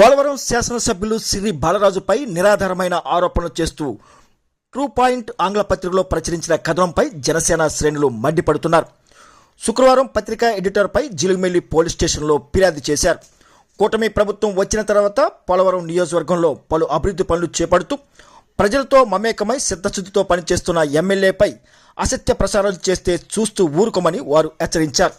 పోలవరం శాసనసభ్యులు సిరి బాలరాజుపై నిరాధారమైన ఆరోపణలు చేస్తూ ట్రూ పాయింట్ ఆంగ్ల పత్రికలో ప్రచురించిన కథనంపై జనసేన శ్రేణులు మండిపడుతున్నారు. శుక్రవారం పత్రికా ఎడిటర్పై జిలుగుమెల్లి పోలీస్ స్టేషన్లో ఫిర్యాదు చేశారు. కూటమి ప్రభుత్వం వచ్చిన తర్వాత పోలవరం నియోజకవర్గంలో పలు అభివృద్ధి పనులు చేపడుతూ ప్రజలతో మమేకమై సిద్ధశుద్ధితో పనిచేస్తున్న ఎమ్మెల్యేపై అసత్య ప్రచారాలు చేస్తే చూస్తూ ఊరుకోమని వారు హెచ్చరించారు.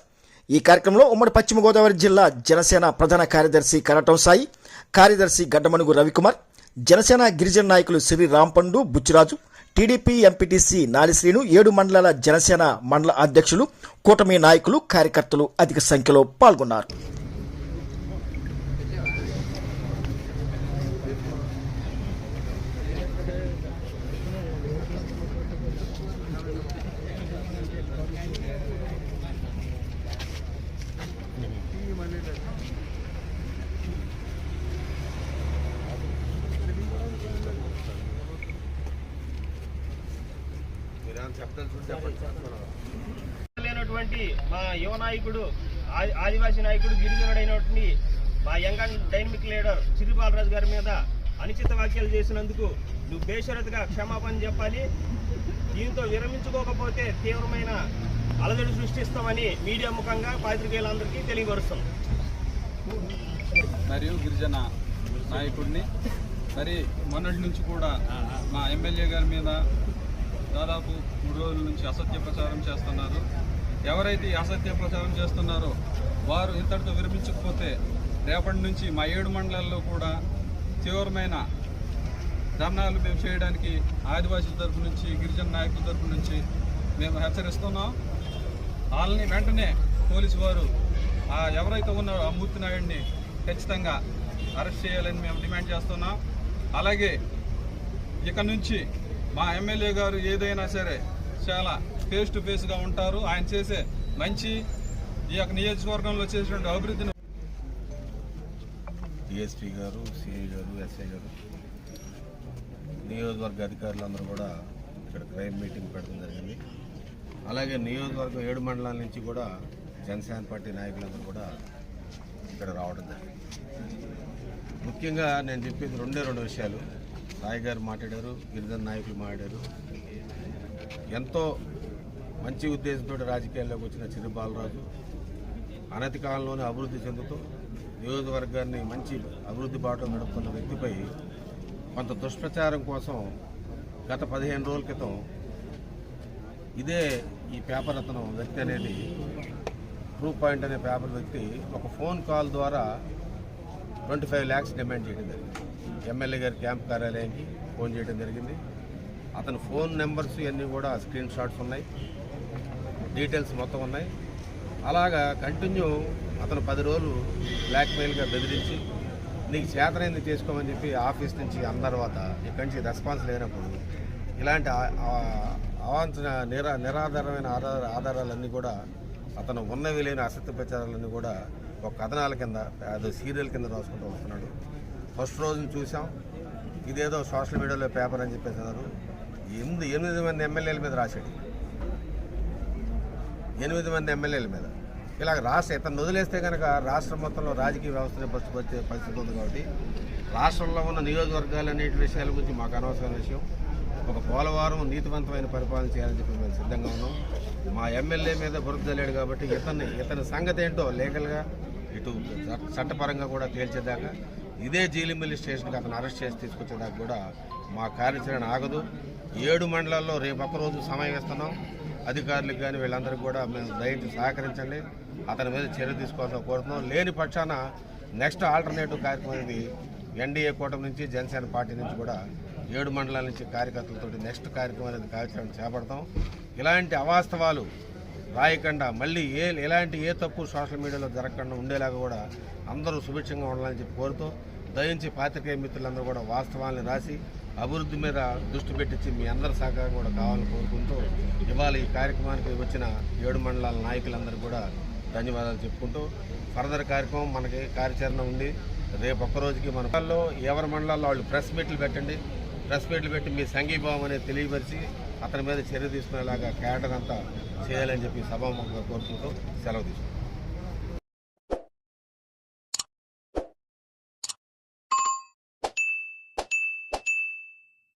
ఈ కార్యక్రమంలో ఉమ్మడి పశ్చిమ గోదావరి జిల్లా జనసేన ప్రధాన కార్యదర్శి కరటం సాయి కార్యదర్శి గడ్డమణుగు రవికుమార్ జనసేన గిరిజన నాయకులు శ్రీ రాంపండు బుచ్చిరాజు టీడీపీ ఎంపీటీసీ నాలిశ్రీను ఏడు మండలాల జనసేన మండల అధ్యక్షులు కూటమి నాయకులు కార్యకర్తలు అధిక సంఖ్యలో పాల్గొన్నారు. లేనటువంటి మా యువ నాయకుడు ఆదివాసీ నాయకుడు గిరిజనుడైనటువంటి మా young and dynamic leader Chirubalaraju గారి మీద అనుచిత వ్యాఖ్యలు చేసినందుకు నువ్వు బేషరతుగా క్షమాపణ చెప్పాలి. దీంతో విరమించుకోకపోతే తీవ్రమైన అలజడి సృష్టిస్తామని మీడియా ముఖంగా పాత్రికేయులందరికీ తెలియపరుస్తాం. మరియు గిరిజన నాయకుడిని మరి మొన్నటి నుంచి కూడా మా ఎమ్మెల్యే గారి మీద దాదాపు మూడు రోజుల నుంచి అసత్య ప్రచారం చేస్తున్నారు. ఎవరైతే అసత్య ప్రచారం చేస్తున్నారో వారు ఇంతటితో విరమించకపోతే రేపటి నుంచి మా ఏడు మండలాల్లో కూడా తీవ్రమైన ధర్నాలు మేము చేయడానికి ఆదివాసీల తరఫు నుంచి గిరిజన నాయకుల తరపు నుంచి మేము హెచ్చరిస్తున్నాం. వాళ్ళని వెంటనే పోలీసు వారు ఎవరైతే ఉన్నారో ఆ మూర్తి నాయుడిని ఖచ్చితంగా అరెస్ట్ చేయాలని మేము డిమాండ్ చేస్తున్నాం. అలాగే ఇక నుంచి మా ఎమ్మెల్యే గారు ఏదైనా సరే చాలా ఫేస్ టు ఫేస్గా ఉంటారు. ఆయన చేసే మంచి ఈ యొక్క నియోజకవర్గంలో చేసినటువంటి అభివృద్ధిని డిఎస్పీ గారు సిఐ గారు ఎస్ఐ గారు. నియోజకవర్గ అధికారులందరూ కూడా ఇక్కడ క్రైమ్ మీటింగ్ పెట్టడం జరిగింది. అలాగే నియోజకవర్గం ఏడు మండలాల నుంచి కూడా జనసేన పార్టీ నాయకులందరూ కూడా ఇక్కడ రావడం జరిగింది. ముఖ్యంగా నేను చెప్పేది రెండే రెండు విషయాలు. సాయి గారు మాట్లాడారు గిరిజన నాయకులు మాట్లాడారు. ఎంతో మంచి ఉద్దేశంతో రాజకీయాల్లోకి వచ్చిన చిరు బాలరాజు అనతి కాలంలోనే అభివృద్ధి చెందుతూ నియోజకవర్గాన్ని మంచి అభివృద్ధి బాటలో నడుపుతున్న వ్యక్తిపై కొంత దుష్ప్రచారం కోసం గత పదిహేను రోజుల క్రితం ఇదే ఈ పేపర్ అతను వ్యక్తి అనేది ట్రూ పాయింట్ అనే పేపర్ వ్యక్తి ఒక ఫోన్ కాల్ ద్వారా ట్వంటీ ఫైవ్ ల్యాక్స్ డిమాండ్ చేయడం జరిగింది. ఎమ్మెల్యే గారి క్యాంప్ కార్యాలయానికి ఫోన్ చేయడం జరిగింది. అతని ఫోన్ నెంబర్స్ ఇవన్నీ కూడా స్క్రీన్ షాట్స్ ఉన్నాయి. డీటెయిల్స్ మొత్తం ఉన్నాయి. అలాగా కంటిన్యూ అతను పది రోజులు బ్లాక్మెయిల్గా బెదిరించి నీకు చేతనైంది చేసుకోమని చెప్పి ఆఫీస్ నుంచి అన్న తర్వాత ఇక్కడి నుంచి రెస్పాన్స్ లేనప్పుడు ఇలాంటి అవాంఛన నిరా నిరాధారమైన ఆధార ఆధారాలన్నీ కూడా అతను ఉన్నవి లేని అసత్య ప్రచారాలన్నీ కూడా ఒక కథనాల కింద అది సీరియల్ కింద రాసుకుంటూ వస్తున్నాడు. ఫస్ట్ రోజు చూసాం. ఇదేదో సోషల్ మీడియాలో పేపర్ అని చెప్పేసి అన్నారు. ఎనిమిది ఎనిమిది మంది ఎమ్మెల్యేల మీద రాశాడు. ఎనిమిది మంది ఎమ్మెల్యేల మీద. ఇలా రాష్ట్ర ఇతను వదిలేస్తే కనుక రాష్ట్రం మొత్తంలో రాజకీయ వ్యవస్థని పరిస్థితి పరిస్థితి ఉంది కాబట్టి రాష్ట్రంలో ఉన్న నియోజకవర్గాలు అనేటి విషయాల గురించి మాకు అనవసరమైన విషయం. ఒక పోలవరం నీతివంతమైన పరిపాలన చేయాలని చెప్పి మేము సిద్ధంగా ఉన్నాం. మా ఎమ్మెల్యే మీద బురదలేడు కాబట్టి ఇతన్ని ఇతని సంగతి ఏంటో లీగల్గా ఇటు చట్టపరంగా కూడా తేల్చేదాకా ఇదే జీలిమిల్లి స్టేషన్కి అతను అరెస్ట్ చేసి తీసుకొచ్చేదాకా కూడా మా కార్యాచరణ ఆగదు. ఏడు మండలాల్లో రేపు ఒక్కరోజు సమయం ఇస్తున్నాం. అధికారులకు కానీ వీళ్ళందరికీ కూడా మేము దయచేసి సహకరించండి. అతని మీద చర్య తీసుకోవాల్సిన కోరుతున్నాం. లేని పక్షాన నెక్స్ట్ ఆల్టర్నేటివ్ కార్యక్రమం అనేది ఎన్డీఏ కూటమి నుంచి జనసేన పార్టీ నుంచి కూడా ఏడు మండలాల నుంచి కార్యకర్తలతో నెక్స్ట్ కార్యక్రమం అనేది కార్యక్రమం చేపడతాం. ఇలాంటి అవాస్తవాలు రాయకుండా మళ్ళీ ఏ ఇలాంటి ఏ తప్పు సోషల్ మీడియాలో జరగకుండా ఉండేలాగా కూడా అందరూ సుభిక్షంగా ఉండాలని చెప్పి కోరుతూ దయించి పాత్రికేయ మిత్రులందరూ కూడా వాస్తవాలను రాసి అభివృద్ధి మీద దృష్టి పెట్టించి మీ అందరి సహకారం కూడా కావాలని కోరుకుంటూ ఇవాళ ఈ కార్యక్రమానికి వచ్చిన ఏడు మండలాల నాయకులందరూ కూడా ధన్యవాదాలు చెప్పుకుంటూ ఫర్దర్ కార్యక్రమం మనకి కార్యాచరణ ఉంది. రేపు ఒక్కరోజుకి మన మండలాల్లో ఎవరి మండలాల్లో వాళ్ళు ప్రెస్ మీట్లు పెట్టండి. ప్రెస్ మీట్లు పెట్టి మీ సంఘీభావం అనేది తెలియపరిచి అతని మీద చర్య తీసుకునేలాగా క్యాడర్ అంతా చేయాలని చెప్పి సభాముఖంగా కోరుకుంటూ సెలవు తీసుకుంటాం